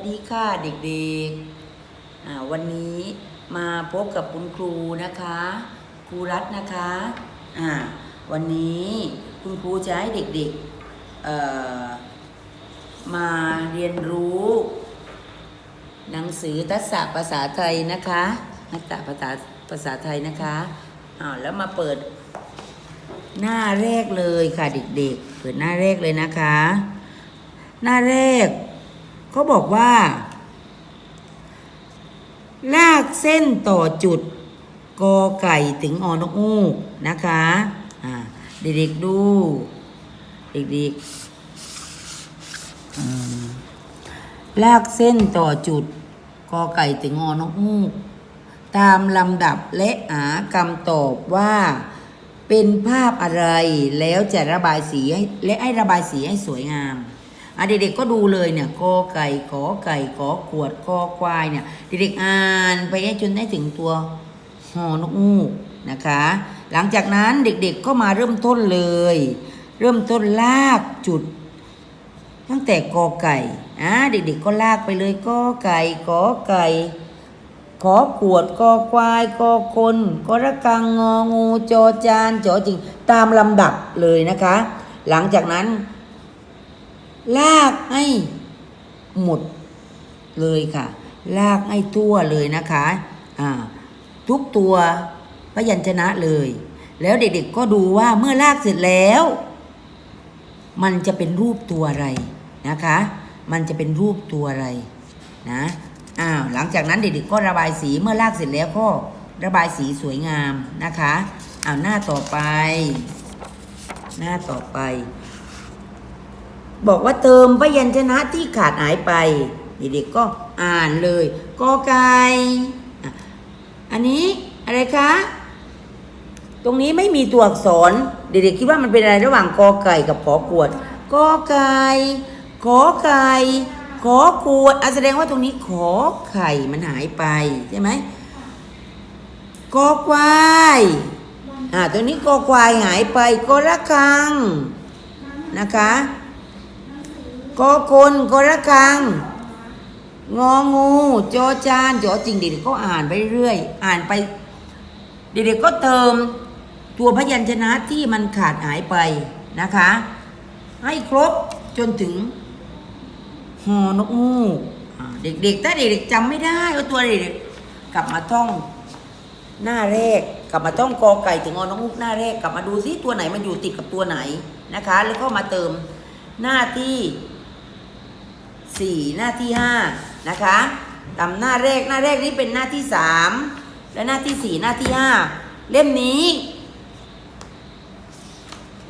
วัสดีค่ะเด็กๆ วันนี้มาพบกับคุณครูนะคะ ครูรัตน์นะคะอ่าวันนี้คุณครูจะให้เด็กๆมาเรียนรู้ หนังสือทักษะภาษาไทยนะคะทักษะภาษาภาษาไทยนะคะอ่าแล้วมาเปิดหน้าแรกเลยค่ะเด็กๆ เปิดหน้าแรกเลยนะคะ หน้าแรก เขาบอกว่า ลากเส้นต่อจุดกอไก่ถึงอนกอูกนะคะอ่าเด็กๆดู เด็กๆลากเส้นต่อจุดกอไก่ถึงอนกอูกตามลำดับและหาคำตอบว่า เป็นภาพอะไรแล้วจะระบายสีให้และให้ระบายสีให้สวยงาม อะเด็กๆก็ดูเลยเนี่ยกอไก่ขอไก่ขอขวดกอควายเนี่ยเด็กๆอ่านไปให้จนได้ถึงตัวหอนกงูกนะคะ หลังจากนั้นเด็กๆก็มาเริ่มต้นเลย เริ่มต้นลากจุด ตั้งแต่กอไก่อะเด็กๆก็ลากไปเลยกอไก่ขอไก่ขอขวดกอควายกอคนกอระกังงองูจอจานจอจริงตามลำดับเลยนะคะ หลังจากนั้น ลากให้หมดเลยค่ะ ลากให้ทั่วเลยนะคะอ่าทุกตัวพยัญชนะเลย แล้วเด็กๆก็ดูว่าเมื่อลากเสร็จแล้ว มันจะเป็นรูปตัวอะไรนะคะ มันจะเป็นรูปตัวอะไรนะอ้าวหลังจากนั้นเด็กๆก็ระบายสีเมื่อลากเสร็จแล้วก็ระบายสีสวยงามนะคะอ้าวหน้าต่อไป หน้าต่อไป บอกว่าเติมพยัญชนะที่ขาดหายไปเด็กๆก็อ่านเลยกอไก่อันนี้อะไรคะ ตรงนี้ไม่มีตัวอักษร เด็กๆคิดว่ามันเป็นอะไรระหว่างกอไก่กับขอขวดกอไก่ขอไก่ขอขวดอะแสดงว่าตรงนี้ขอไข่มันหายไปใช่ไหมกอควายอ่าตัวนี้กอควายหายไปกอระคังนะคะ กอคนกอระคัง งองูจอจานจอจริงเด็กๆก็อ่านไปเรื่อย อ่านไป เด็กๆก็เติมตัวพยัญชนะที่มันขาดหายไปนะคะ ให้ครบจนถึงหอนกงูเด็กๆ ถ้าเด็กๆจำไม่ได้ว่าตัวเด็กๆกลับมาท่องหน้าแรกกลับมาท่องกอไก่ถึงอนกงูกหน้าแรกกลับมาดูซิตัวไหนมันอยู่ติดกับตัวไหนนะคะ แล้วก็มาเติมหน้าที่ สี่หน้าที่ห้านะคะตามหน้าแรกหน้าแรกนี้เป็นหน้าที่สามและหน้าที่สี่หน้าที่ห้าเล่มนี้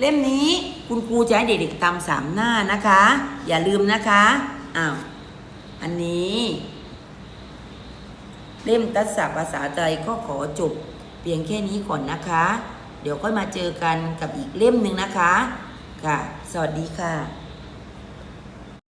เล่มนี้คุณครูจะให้เด็กๆตามสามหน้านะคะ อย่าลืมนะคะอ้าวอันนี้เล่มทักษะภาษาไทยก็ขอจบเพียงแค่นี้ก่อนนะคะ เดี๋ยวค่อยมาเจอกันกับอีกเล่มหนึ่งนะคะ ค่ะ สวัสดีค่ะ